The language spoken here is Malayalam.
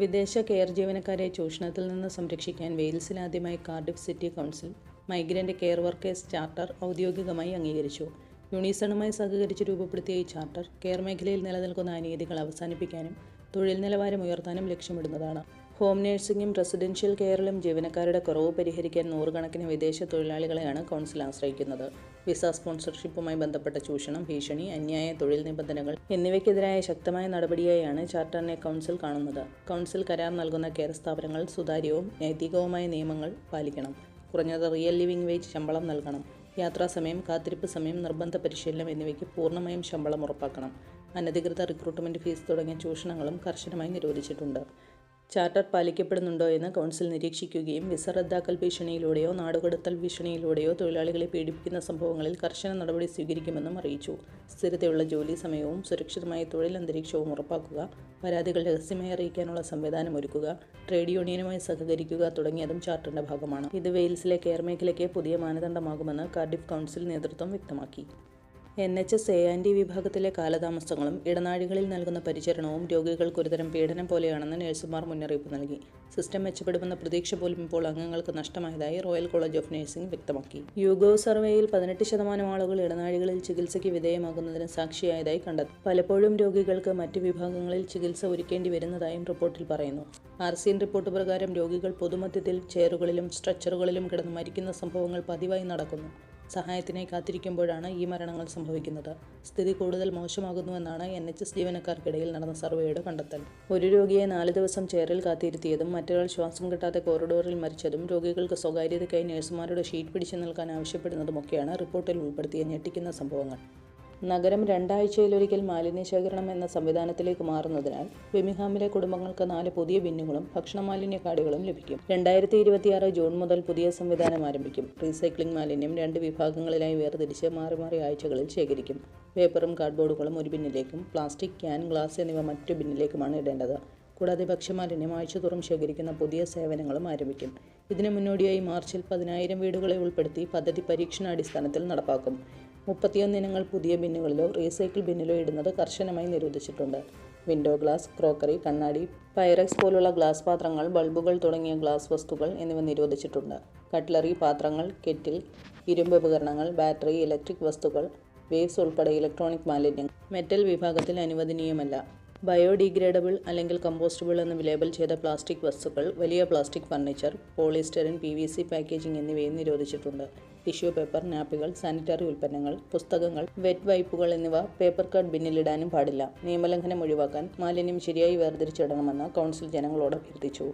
വിദേശ കെയർ ജീവനക്കാരെ ചൂഷണത്തിൽ നിന്ന് സംരക്ഷിക്കാൻ വെയിൽസിൽ ആദ്യമായി Cardiff city council migrant care workers charter ഔദ്യോഗികമായി അംഗീകരിച്ചു. യൂണിസണുമായി സഹകരിച്ച് രൂപപ്പെടുത്തിയ ഈ ചാർട്ടർ കെയർ മേഖലയിൽ നിലനിൽക്കുന്ന അനീതികൾ അവസാനിപ്പിക്കാനും തൊഴിൽ നിലവാരം ഉയർത്താനും ലക്ഷ്യമിടുന്നതാണ്. ഹോം നഴ്സിംഗും റെസിഡൻഷ്യൽ കെയറിലും ജീവനക്കാരുടെ കുറവ് പരിഹരിക്കാൻ നൂറുകണക്കിന് വിദേശ തൊഴിലാളികളെയാണ് കൗൺസിൽ ആശ്രയിക്കുന്നത്. വിസ സ്പോൺസർഷിപ്പുമായി ബന്ധപ്പെട്ട ചൂഷണം ഭീഷണി അന്യായ തൊഴിൽ നിബന്ധനകൾ എന്നിവയ്ക്കെതിരായ ശക്തമായ നടപടിയായാണ് ചാർട്ടറിനെ കൗൺസിൽ കാണുന്നത്. കൗൺസിൽ കരാർ നൽകുന്ന കെയർ സ്ഥാപനങ്ങൾ സുതാര്യവും നൈതികവുമായ നിയമങ്ങൾ പാലിക്കണം. കുറഞ്ഞത് റിയൽ ലിവിംഗ് വേജ് ശമ്പളം നൽകണം. യാത്രാസമയം കാത്തിരിപ്പ് സമയം നിർബന്ധ പരിശീലനം എന്നിവയ്ക്ക് പൂർണമായും ശമ്പളം ഉറപ്പാക്കണം. അനധികൃത റിക്രൂട്ട്മെന്റ് ഫീസ് തുടങ്ങിയ ചൂഷണങ്ങളും കർശനമായി നിരോധിച്ചിട്ടുണ്ട്. ചാർട്ടർ പാലിക്കപ്പെടുന്നുണ്ടോ എന്ന് കൗൺസിൽ നിരീക്ഷിക്കുകയും വിസ റദ്ദാക്കൽ ഭീഷണിയിലൂടെയോ നാടുകടത്തൽ ഭീഷണിയിലൂടെയോ തൊഴിലാളികളെ പീഡിപ്പിക്കുന്ന സംഭവങ്ങളിൽ കർശന നടപടി സ്വീകരിക്കുമെന്നും അറിയിച്ചു. സ്ഥിരതയുള്ള ജോലി സമയവും സുരക്ഷിതമായ തൊഴിൽ അന്തരീക്ഷവും ഉറപ്പാക്കുക പരാതികൾ രഹസ്യമായി അറിയിക്കാനുള്ള സംവിധാനം ഒരുക്കുക ട്രേഡ് യൂണിയനുമായി സഹകരിക്കുക തുടങ്ങിയതും ചാർട്ടറിന്റെ ഭാഗമാണ്. ഇത് വെയിൽസിലെ കെയർ മേഖലയ്ക്ക് പുതിയ മാനദണ്ഡമാകുമെന്ന് കാർഡിഫ് കൗൺസിൽ നേതൃത്വം വ്യക്തമാക്കി. N H S A and വിഭാഗത്തിലെ കാലതാമസങ്ങളും ഇടനാഴികളിൽ നൽകുന്ന പരിചരണവും രോഗികൾക്ക് ഒരുതരം പീഡനം പോലെയാണെന്ന് നഴ്സുമാർ മുന്നറിയിപ്പ് നൽകി. സിസ്റ്റം മെച്ചപ്പെടുമെന്ന പ്രതീക്ഷ പോലും ഇപ്പോൾ അംഗങ്ങൾക്ക് നഷ്ടമായതായി റോയൽ കോളേജ് ഓഫ് നഴ്സിംഗ് വ്യക്തമാക്കി. യുഗോ സർവേയിൽ പതിനെട്ട് ശതമാനം ആളുകൾ ഇടനാഴികളിൽ ചികിത്സയ്ക്ക് വിധേയമാകുന്നതിന് സാക്ഷിയായതായി കണ്ടെത്തി. പലപ്പോഴും രോഗികൾക്ക് മറ്റ് വിഭാഗങ്ങളിൽ ചികിത്സ ഒരുക്കേണ്ടി വരുന്നതായും റിപ്പോർട്ടിൽ പറയുന്നു. ആർ സി എൻ റിപ്പോർട്ട് പ്രകാരം രോഗികൾ പൊതുമധ്യത്തിൽ ചെയറുകളിലും സ്ട്രെച്ചറുകളിലും കിടന്ന് മരിക്കുന്ന സംഭവങ്ങൾ പതിവായി നടക്കുന്നു. സഹായത്തിനായി കാത്തിരിക്കുമ്പോഴാണ് ഈ മരണങ്ങൾ സംഭവിക്കുന്നത്. സ്ഥിതി കൂടുതൽ മോശമാകുന്നുവെന്നാണ് എൻ എച്ച് എസ് ജീവനക്കാർക്കിടയിൽ നടന്ന സർവേയുടെ കണ്ടെത്തൽ. ഒരു രോഗിയെ നാല് ദിവസം ചെയറിൽ കാത്തിരുത്തിയതും മറ്റൊരാൾ ശ്വാസം കിട്ടാതെ കോറിഡോറിൽ മരിച്ചതും രോഗികൾക്ക് സ്വകാര്യതയ്ക്കായി നഴ്സുമാരുടെ ഷീറ്റ് പിടിച്ചു നിൽക്കാൻ ആവശ്യപ്പെടുന്നതുമൊക്കെയാണ് റിപ്പോർട്ടിൽ ഉൾപ്പെടുത്തിയ ഞെട്ടിക്കുന്ന സംഭവങ്ങൾ. നഗരം രണ്ടാഴ്ചയിലൊരിക്കൽ മാലിന്യ ശേഖരണം എന്ന സംവിധാനത്തിലേക്ക് മാറുന്നതിനാൽ ബെമിഹാമിലെ കുടുംബങ്ങൾക്ക് നാല് പുതിയ ബിന്നുകളും ഭക്ഷണ മാലിന്യ കാർഡുകളും ലഭിക്കും. രണ്ടായിരത്തി ഇരുപത്തിയാറ് ജൂൺ മുതൽ പുതിയ സംവിധാനം ആരംഭിക്കും. റീസൈക്ലിംഗ് മാലിന്യം രണ്ട് വിഭാഗങ്ങളിലായി വേർതിരിച്ച് മാറി മാറി ആഴ്ചകളിൽ ശേഖരിക്കും. പേപ്പറും കാർഡ്ബോർഡുകളും ഒരു ബിന്നിലേക്കും പ്ലാസ്റ്റിക് ക്യാൻ ഗ്ലാസ് എന്നിവ മറ്റു ബിന്നിലേക്കുമാണ് ഇടേണ്ടത്. കൂടാതെ ഭക്ഷ്യമാലിന്യം ആഴ്ചതോറും ശേഖരിക്കുന്ന പുതിയ സേവനങ്ങളും ആരംഭിക്കും. ഇതിനു മുന്നോടിയായി മാർച്ചിൽ പതിനായിരം വീടുകളെ ഉൾപ്പെടുത്തി പദ്ധതി പരീക്ഷണാടിസ്ഥാനത്തിൽ നടപ്പാക്കും. മുപ്പത്തിയൊന്ന് ഇനങ്ങൾ പുതിയ ബിന്നുകളിലോ റീസൈക്കിൾ ബിന്നിലോ ഇടുന്നത് കർശനമായി നിരോധിച്ചിട്ടുണ്ട്. വിൻഡോ ഗ്ലാസ് ക്രോക്കറി കണ്ണാടി പൈറക്സ് പോലുള്ള ഗ്ലാസ് പാത്രങ്ങൾ ബൾബുകൾ തുടങ്ങിയ ഗ്ലാസ് വസ്തുക്കൾ എന്നിവ നിരോധിച്ചിട്ടുണ്ട്. കട്ട്ലറി പാത്രങ്ങൾ കെറ്റിൽ ഇരുമ്പ് ഉപകരണങ്ങൾ ബാറ്ററി ഇലക്ട്രിക് വസ്തുക്കൾ വേവ്സ് ഉൾപ്പെടെ ഇലക്ട്രോണിക് മാലിന്യങ്ങൾ. മെറ്റൽ വിഭാഗത്തിൽ അനുവദനീയമല്ല. ബയോഡീഗ്രേഡബിൾ അല്ലെങ്കിൽ കമ്പോസ്റ്റബിൾ എന്ന് ലേബൽ ചെയ്ത പ്ലാസ്റ്റിക് വസ്തുക്കൾ വലിയ plastic furniture polystyrene P V C packaging എന്നിവയും നിരോധിച്ചിട്ടുണ്ട്. ടിഷ്യൂ പേപ്പർ നാപ്പുകൾ സാനിറ്ററി ഉൽപ്പന്നങ്ങൾ പുസ്തകങ്ങൾ വെറ്റ് വൈപ്പുകൾ എന്നിവ പേപ്പർ കാർഡ് ബിന്നിലിടാനും പാടില്ല. നിയമലംഘനം ഒഴിവാക്കാൻ മാലിന്യം ശരിയായി വേർതിരിച്ചിടണമെന്ന് കൗൺസിൽ ജനങ്ങളോട് അഭ്യർത്ഥിച്ചു.